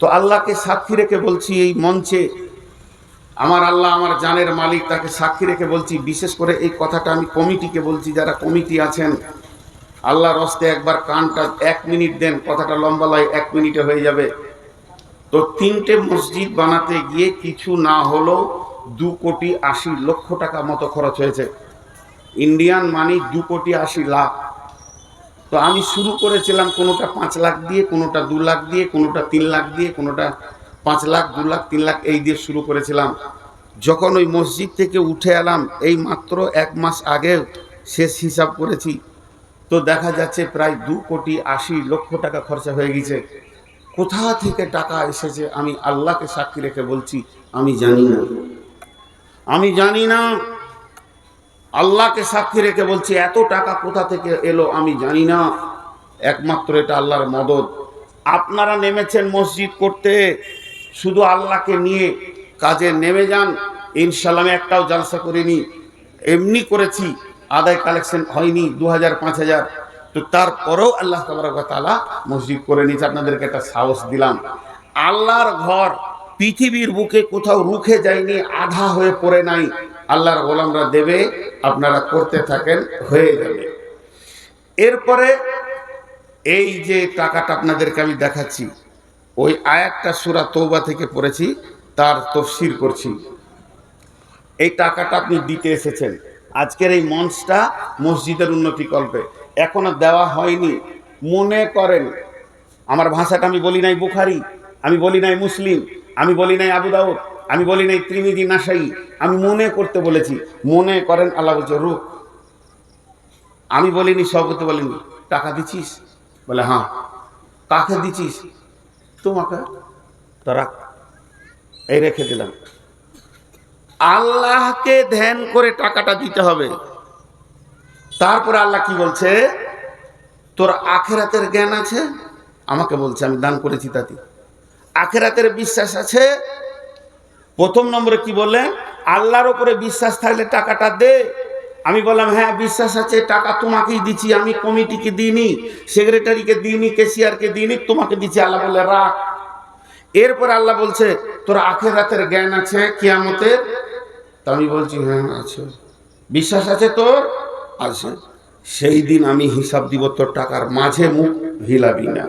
তো আল্লাহকে সাক্ষী রেখে বলছি এই মঞ্চে, আমার আল্লাহ আমার জানের মালিক, তাকে সাক্ষী রেখে বলছি, বিশেষ করে এই কথাটা আমি কমিটিকে বলছি, যারা কমিটি আছেন, আল্লাহর হস্তে একবার কানটা এক মিনিট দেন, কথাটা লম্বা লয়, এক মিনিটে হয়ে যাবে। তো তিনটে মসজিদ বানাতে গিয়ে কিছু না হলেও দু কোটি আশি লক্ষ টাকা মতো খরচ হয়েছে। ইন্ডিয়ান মানি দু কোটি আশি লাখ। তো আমি শুরু করেছিলাম কোনোটা পাঁচ লাখ দিয়ে, কোনোটা দু লাখ দিয়ে, কোনোটা তিন লাখ দিয়ে, কোনোটা পাঁচ লাখ, দু লাখ, তিন লাখ এই দিয়ে শুরু করেছিলাম। যখন ওই মসজিদ থেকে উঠে এলাম, এই মাত্র এক মাস আগে শেষ হিসাব করেছি। তো দেখা যাচ্ছে প্রায় দু কোটি আশি লক্ষ টাকা খরচা হয়ে গেছে। কোথা থেকে টাকা এসেছে আমি আল্লাহকে সাক্ষী রেখে বলছি, আমি জানি না। আমি জানি না আল্লাহকে সাক্ষী রেখে বলছি, এত টাকা কোথা থেকে এলো আমি জানি না। একমাত্র এটা আল্লাহর মদত। আপনারা নেমেছেন মসজিদ করতে, শুধু আল্লাহকে নিয়ে কাজে নেমে যান। ইনশাল্লাহ আমি একটাও জালসা করিনি। এমনি করেছি, আদায় কালেকশন হয়নি দু হাজার পাঁচ হাজার তো তারপরেও আল্লাহ তালা মসজিদ করে নিয়েছে। আপনাদেরকে একটা সাহস দিলাম। আল্লাহর ঘর পৃথিবীর বুকে কোথাও রুখে যায়নি, আধা হয়ে পড়ে নাই। আল্লাহর গোলামরা দেবে, আপনারা করতে থাকেন, হয়ে যাবে। এরপরে এই যে টাকাটা আপনাদেরকে আমি দেখাচ্ছি, ওই আয়াতটা সুরা তৌবা থেকে পড়েছি, তার তফসির করছি। এই টাকাটা আপনি দিতে এসেছেন। আজকের এই মঞ্চটা মসজিদের উন্নতি কল্পে। এখনও দেওয়া হয়নি। মনে করেন, আমার ভাষাটা আমি বলি নাই বুখারি, আমি বলি নাই মুসলিম, আমি বলি নাই আবু দাউদ। আমি বলি নাই ত্রিমিদি নাসাই, আমি মনে করতে বলেছি, মনে করেন আল্লাহ বলছে, রুখ। আমি বলিনি, সভাপতি বলিনি, টাকা দিছিস বলে হ্যাঁ। কাকে দিছিস তোমাকে। তো রাখ। এই রেখে দিলাম। আল্লাহকে ধ্যান করে টাকাটা দিতে হবে। তারপরে আল্লাহ কি বলছে, তোর আখেরাতের জ্ঞান আছে? আমাকে বলছে, আমি দান করেছি তাতে। আখেরাতের বিশ্বাস আছে? প্রথম নম্বরে কি বললেন? আল্লাহর ওপরে বিশ্বাস থাকলে টাকাটা দে। আমি বললাম হ্যাঁ বিশ্বাস আছে, টাকা তোমাকেই দিচ্ছি, আমি কমিটিকে দিইনি, সেক্রেটারিকে দিইনি, কেসিয়ারকে দিইনি, তোমাকে দিচ্ছি। আল্লাহ বলে রাখ। এরপর আল্লাহ বলছে, তোর আখেরাতের জ্ঞান আছে, কিয়ামতের? তা আমি বলছি হ্যাঁ আছে। বিশ্বাস আছে তোর? আছে। সেই দিন আমি হিসাব দিব, তোর টাকার মাঝে মুখ হিলাবি না।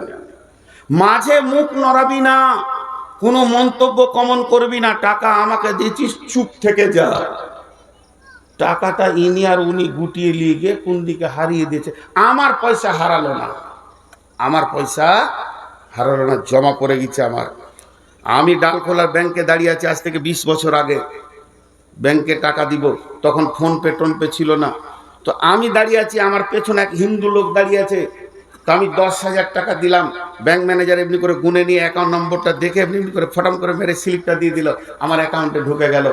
মাঝে মুখ নড়াবি না। কোনো মন্তব্য কমন করবি না, টাকা আমাকে দিয়েছিস, চুপ থেকে যা। টাকাটা ইনি আর উনি গুটিয়ে নিয়ে গিয়ে কোন দিকে হারিয়ে দিয়েছে। আমার পয়সা হারালো না। আমার পয়সা হারালো না, জমা পড়ে গেছে আমার। আমি ডালখোলার ব্যাংকে দাঁড়িয়ে আছি, আজ থেকে বিশ বছর আগে। ব্যাংকে টাকা দিব, তখন ফোন পে টোন পে ছিল না। তো আমি দাঁড়িয়ে আছি, আমার পেছনে এক হিন্দু লোক দাঁড়িয়ে আছে। তো আমি দশ হাজার টাকা দিলাম। ব্যাংক ম্যানেজার এমনি করে গুনে নিয়ে অ্যাকাউন্ট নম্বরটা দেখে এমনি এমনি করে ফটাম করে মেরে স্লিপটা দিয়ে দিল। আমার অ্যাকাউন্টে ঢুকে গেল।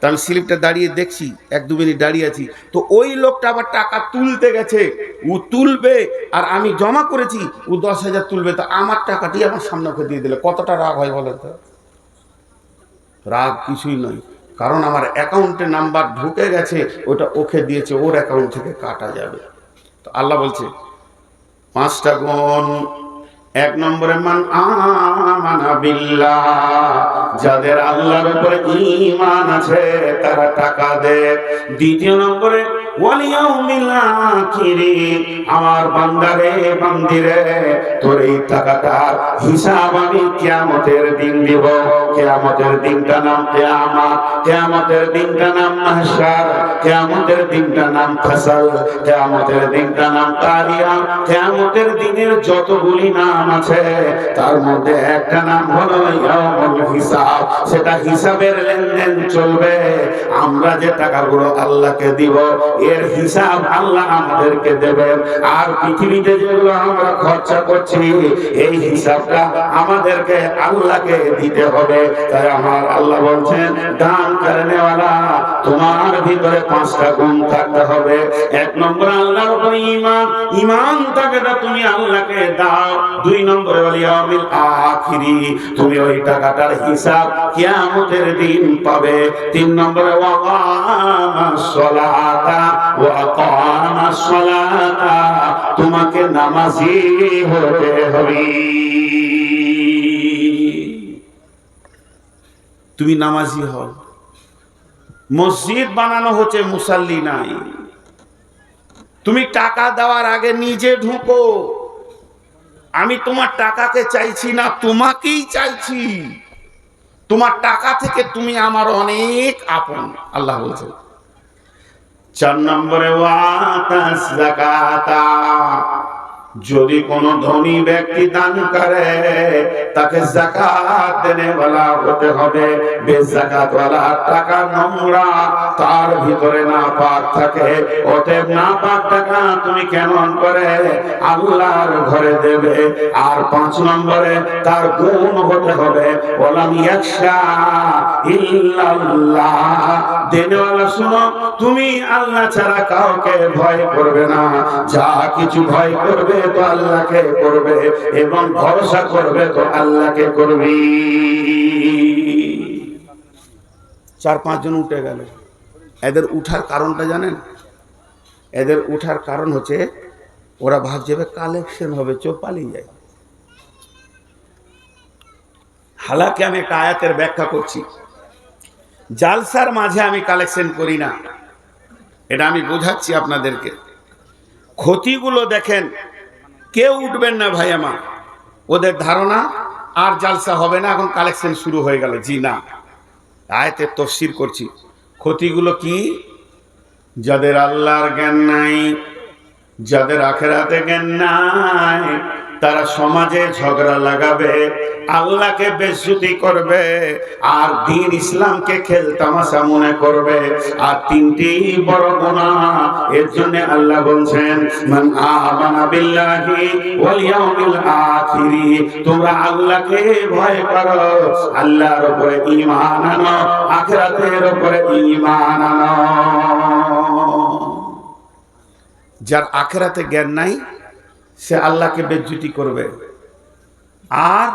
তো আমি স্লিপটা দাঁড়িয়ে দেখছি, এক দু মিনিট দাঁড়িয়ে আছি। তো ওই লোকটা আবার টাকা তুলতে গেছে। ও তুলবে আর আমি জমা করেছি, ও দশ হাজার তুলবে। তো আমার টাকাটি আমার সামনে ওকে দিয়ে দিল। কতটা রাগ হয় বলেন তো? রাগ কিছুই নয়। কারণ আমার অ্যাকাউন্টে নাম্বার ঢুকে গেছে, ওটা ওকে দিয়েছে, ওর অ্যাকাউন্ট থেকে কাটা যাবে। তো আল্লাহ বলছে পাঁচটা গুণ। এক নম্বরে, মান আমানা বিল্লাহ যাদের আল্লাহর উপরে ঈমান আছে, তারা টাকা দেয়। দ্বিতীয় নম্বরে আমার বান্দারে, বান্দিরে, তোর এই টাকাটার হিসাব আমি কিয়ামতের দিন দিব। কিয়ামতের দিনটা নাম কিয়ামত, কিয়ামতের দিনটা নাম মাহশার, কিয়ামতের দিনটা নাম ফাসাল, কিয়ামতের দিনটা নাম কারিয়া কিয়ামতের দিনের যতগুলি নাম আছে, তার মধ্যে একটা নাম হলো হিসাব। সেটা হিসাবের লেনদেন চলবে। আমরা যে টাকাগুলো আল্লাহকে দিব এর হিসাব আল্লাহ আমাদেরকে দেবেন। আর পৃথিবীতে যেগুলো আমরা খরচা করছি, এই হিসাবটা আমাদেরকে আল্লাহকে দিতে হবে। তাই আমার আল্লাহ বলছেন, দান করেনেওয়ালা তোমার ভিতরে পাঁচটা গুণ থাকতে হবে। এক নম্বর আল্লাহর উপর ইমান ইমান থাকে না, তুমি আল্লাহকে দাও। দুই নম্বরে বলি আমিল আখিরি, তুমি ওই টাকাটার হিসাব কিয়ামতের দিন পাবে। তিন নম্বরে তোমাকে নামাজি হতে হবে। তুমি নামাজি হও। মসজিদ বানানো হচ্ছে মুসাল্লি নাই। তুমি টাকা দেওয়ার আগে নিজে ঢুকো। আমি তোমার টাকাকে চাইছি না, তোমাকেই চাইছি। তোমার টাকা থেকে তুমি আমার অনেক আপন, আল্লাহ বলছে। চার নম্বরে যাকাতা যদি কোন ধনী ব্যক্তি দান করে, তাকে জাকাত দেনে বলা হতে হবে। বেজাকাত ওয়ালা টাকা নোংরা তার ভিতরে না পাক থাকে। অতএব না পাক টাকা তুমি কেমন করে আল্লাহর ঘরে দেবে? আর পাঁচ নম্বরে তার গুণ হতে হবে। ওলাম ইয়াকশা ইল্লাল্লাহ। দেনেওয়ালা শুনো, তুমি আল্লাহ ছাড়া কাউকে ভয় করবে না। যা কিছু ভয় করবে তো আল্লাহকে করবে এবং ভরসা করবে তো আল্লাহকে করবি। চার পাঁচজন উঠে গেল। এদের উঠার কারণটা জানেন? এদের উঠার কারণ হচ্ছে ওরা ভাবছে কালেকশন হবে, চোখ পালিয়ে যায়। হালাকে আমি একটা আয়াতের ব্যাখ্যা করছি। জালসার মাঝে আমি কালেকশন করি না। এটা আমি বোঝাচ্ছি আপনাদেরকে। ক্ষতিগুলো দেখেন কেউ উঠবেন না ভাই আমার। ওদের ধারণা আর জালসা হবে না, এখন কালেকশন শুরু হয়ে গেল। জি না। আয়তের তফসির করছি। ক্ষতিগুলো কি? যাদের আল্লাহর জ্ঞান নাই, যাদের আখেরাতে জ্ঞান নাই তারা সমাজে ঝগড়া লাগাবে, আল্লাহকে বেজ্জুতি করবে, আর দিন ইসলামকে খেলতামাশা মনে করবে। আর তিনটি বড় গুনাহ, এর জন্য আল্লাহ বলছেন, মান আমানা বিল্লাহি ওয়াল ইয়াউমিল আখিরি তোমরা আল্লাহকে ভয় করো, আল্লাহর উপরে ঈমান আনো, আখিরাতের উপরে ঈমান আনো। যার আখেরাতে জ্ঞান নাই সে আল্লাহকে বেজ্জুতি করবে। আর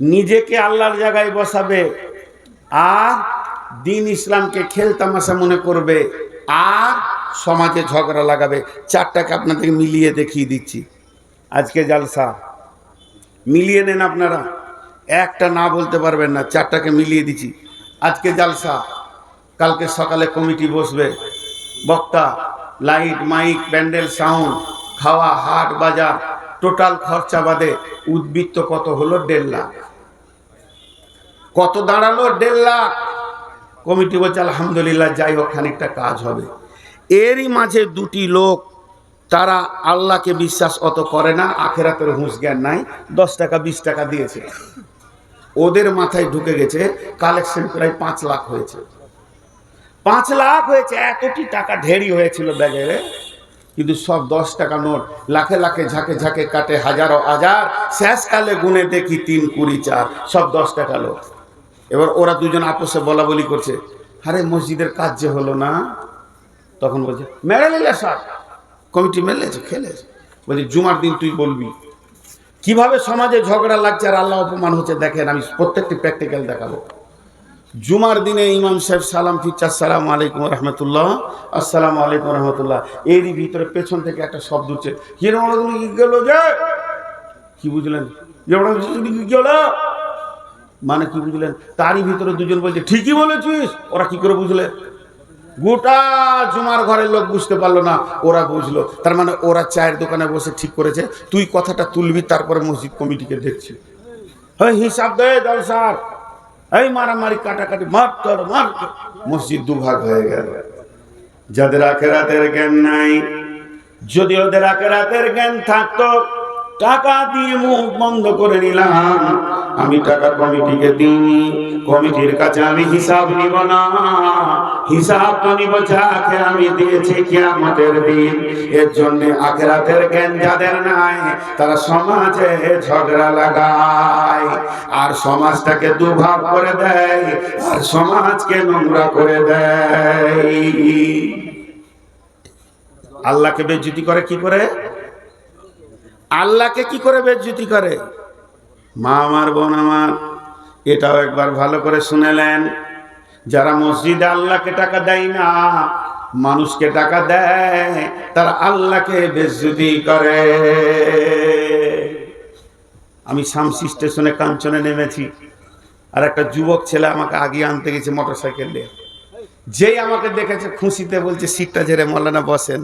নিজেকে আল্লাহর জায়গায় বসাবে। আর দিন ইসলামকে খেলতামাশা মনে করবে। আর সমাজে ঝগড়া লাগাবে। চারটাকে আপনাদেরকে মিলিয়ে দেখিয়ে দিচ্ছি। আজকে জালসা। মিলিয়ে নেন আপনারা। একটা না বলতে পারবেন না। চারটাকে মিলিয়ে দিচ্ছি। আজকে জালসা। কালকে সকালে কমিটি বসবে। বক্তা, লাইট, মাইক, প্যান্ডেল, সাউন্ড। খাওয়া, হাট বাজার, টোটাল খরচা বাদে উদ্বৃত্ত কত হলো? দেড় লাখ। কত দাঁড়াল? দেড় লাখ। কমিটি বলছে, আলহামদুলিল্লাহ, যাই হোক, খানিকটা কাজ হবে। এরই মাঝে দুটি লোক, তারা আল্লাহকে বিশ্বাস অত করে না, আখেরাতের হুঁশ জ্ঞান নাই, দশ টাকা, বিশ টাকা দিয়েছে। ওদের মাথায় ঢুকে গেছে, কালেকশন প্রায় পাঁচ লাখ হয়েছে। পাঁচ লাখ হয়েছে, এতটি টাকা ঢেরি হয়েছিল ব্যাগে। কিন্তু সব দশ টাকা নোট লাখে লাখে ঝাঁকে ঝাঁকে কাটে হাজারো হাজার। শেষকালে গুনে দেখি তিন কুড়ি চার, সব দশ টাকা লোক এবার ওরা দুজন আপোষে বলা বলি করছে, আরে মসজিদের কাজ যে হলো না? তখন বলছে, মেরে নিলে সব। কমিটি মেলেছে, খেলেছে। বলছে, জুমার দিন তুই বলবি। কীভাবে সমাজে ঝগড়া লাগছে আর আল্লাহ অপমান হচ্ছে, দেখেন আমি প্রত্যেকটি প্র্যাকটিক্যাল দেখাবো। জুমার দিনে ইমাম সাহেব সালাম ফিরছে, আসসালাম আলাইকুম রহমতুল্লাহ, আসসালাম আলাইকুম রহমতুল্লাহ। এরই ভিতরে পেছন থেকে একটা শব্দ উঠছে কি বুঝলেন? মানে কি বুঝলেন? তারই ভিতরে দুজন বলছে, ঠিকই বলেছিস। ওরা কি করে বুঝলে? গোটা জুমার ঘরের লোক বুঝতে পারল না, ওরা বুঝলো। তার মানে ওরা চায়ের দোকানে বসে ঠিক করেছে, তুই কথাটা তুলবি, তারপরে মসজিদ কমিটিকে দেখছি। হ্যাঁ হিসাব দে জলসার এই মারামারি কাটাকাটি, মার তোর মার তোর। মসজিদ দুভাগ হয়ে গেল যাদের আখেরাতের জ্ঞান নাই, যদি ওদের আখেরাতের জ্ঞান থাকতো, টাকা দিয়ে মুখ বন্ধ করে নিলাম আমি টাকা কমিটিকে দিই কমিটির কাছে আমি হিসাব নিব না। হিসাব তো নিব, যাকে আমি দিয়েছি কিয়ামতের দিন। এর জন্য আখেরাতের জ্ঞান যাদের নাই, তারা সমাজে ঝগড়া লাগায়। আর সমাজটাকে দুভাগ করে দেয়, আর সমাজকে নোংরা করে দেয়। আল্লাহকে বেজ্জুতি করে কি করে? আল্লাহকে কি করে বেজ্জুতি করে? মা আমার বোন আমার, এটাও একবার ভালো করে শুনেলেন। যারা মসজিদে আল্লাহকে টাকা দেয় না, মানুষকে টাকা দেয়, তারা আল্লাহকে বেজ্জুতি করে। আমি শামসি স্টেশনে কাঞ্চনে নেমেছি, আর একটা যুবক ছেলে আমাকে আগে আনতে গেছে মোটর সাইকেল নিয়ে। যেই আমাকে দেখেছে খুশিতে বলছে, সিটটা ঝেড়ে মল্লানা বসেন।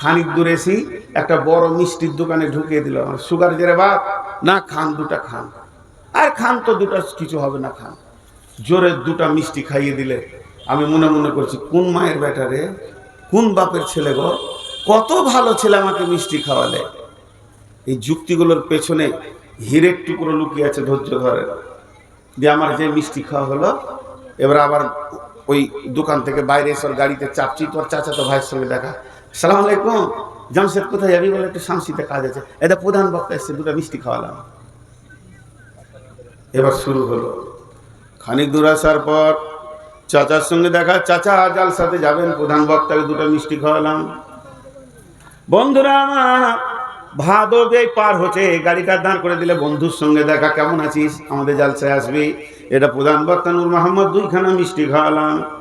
খানিক দূরে এসি একটা বড় মিষ্টির দোকানে ঢুকিয়ে দিল। আমার সুগার জেরে বাপ না খান, দুটা খান। আর খান তো দুটা, কিছু হবে না খান। জোরে দুটা মিষ্টি খাইয়ে দিলে। আমি মনে মনে করছি, কোন মায়ের ব্যাটারে কোন বাপের ছেলে গো? কত ভালো ছেলে আমাকে মিষ্টি খাওয়ালে। এই যুক্তিগুলোর পেছনে হিরের টুকরো লুকিয়ে আছে ধৈর্য ধরে। দিয়ে আমার যে মিষ্টি খাওয়া হলো, এবার আবার ওই দোকান থেকে বাইরে এসে গাড়িতে চাপছি তোর চাচা তো ভাইয়ের সঙ্গে দেখা। সালাম আলাইকুম। জামশেদ কোথায়? যাবি বলে একটু শামসিতে কাজ আছে। এটা প্রধান বক্তা এসছে, দুটো মিষ্টি খাওয়ালাম। এবার শুরু হলো। খানিক দূর আসার পর চাচার সঙ্গে দেখা, চাচা, আজাল সাথে যাবেন? প্রধান বক্তাকে দুটো মিষ্টি খাওয়ালাম। বন্ধুরা আমার ভাদবে পার হচ্ছে। গাড়িটা দাঁড় করে দিলে বন্ধুর সঙ্গে দেখা, কেমন আছিস? আমাদের জালসায় আসবি? এটা প্রধান বক্তা নূর মোহাম্মদ দুইখানা মিষ্টি খাওয়ালাম।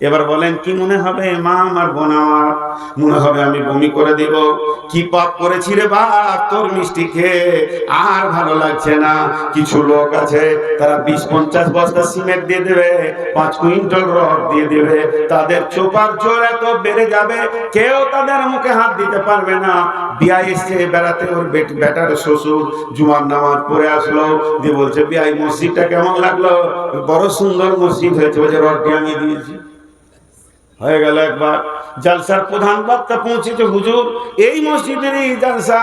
এবার বলেন, কি মনে হবে, মা, আমার বোন আমার? মনে হবে আমি বমি করে দিব। কি পাপ করেছি রে বাপ? তোর মিষ্টি খেয়ে আর ভালো লাগছে না। কিছু লোক আছে, তারা বিশ পঞ্চাশ বস্তা সিমেন্ট দিয়ে দেবে, পাঁচ কুইন্টাল রড দিয়ে দেবে। তাদের চোপার জোর এত বেড়ে যাবে, কেউ তাদের মুখে হাত দিতে পারবে না। বিয়া এসছে বেড়াতে, ওর বেট- বেটার শ্বশুর জুমার নামাজ পড়ে আসলো। দিয়ে বলছে বিয়াই মসজিদটা কেমন লাগল? বড় সুন্দর মসজিদ হয়েছে বলছে রডটি আমি দিয়েছি। হয়ে গেল একবার। জালসার প্রধান বক্তা পৌঁছেছে, হুজুর, এই মসজিদেরই জালসা।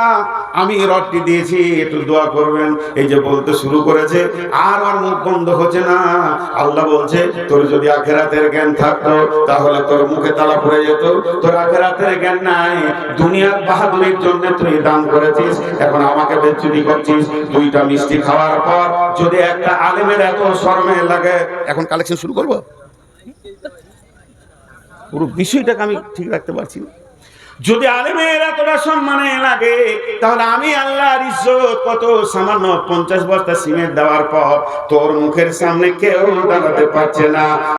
আমি এই রডটি দিয়েছি, একটু দোয়া করবেন। এই যে বলতে শুরু করেছে, আর ওর মুখ বন্ধ হচ্ছে না। আল্লাহ বলছে, তোর যদি আখেরাতের জ্ঞান থাকতো, তাহলে তোর মুখে তালা পড়ে যেত। তোর আখেরাতের জ্ঞান নাই। দুনিয়ার বাহাদুরির জন্য তুই দান করেছিস, এখন আমাকে বেচুরি করছিস। দুইটা মিষ্টি খাওয়ার পর যদি একটা আলেমের এত শর্মে লাগে, এখন কালেকশন শুরু করব? পুরো বিষয়টাকে আমি ঠিক রাখতে পারছি না। যদি আলেমের এতটা সম্মানে লাগে, তাহলে আমি আল্লাহর ইজ্জত কত? সামান্য পঞ্চাশ বস্তা সিমেন্ট দেওয়ার পর তোর মুখের সামনে কেউ দাঁড়াতে পারছে না।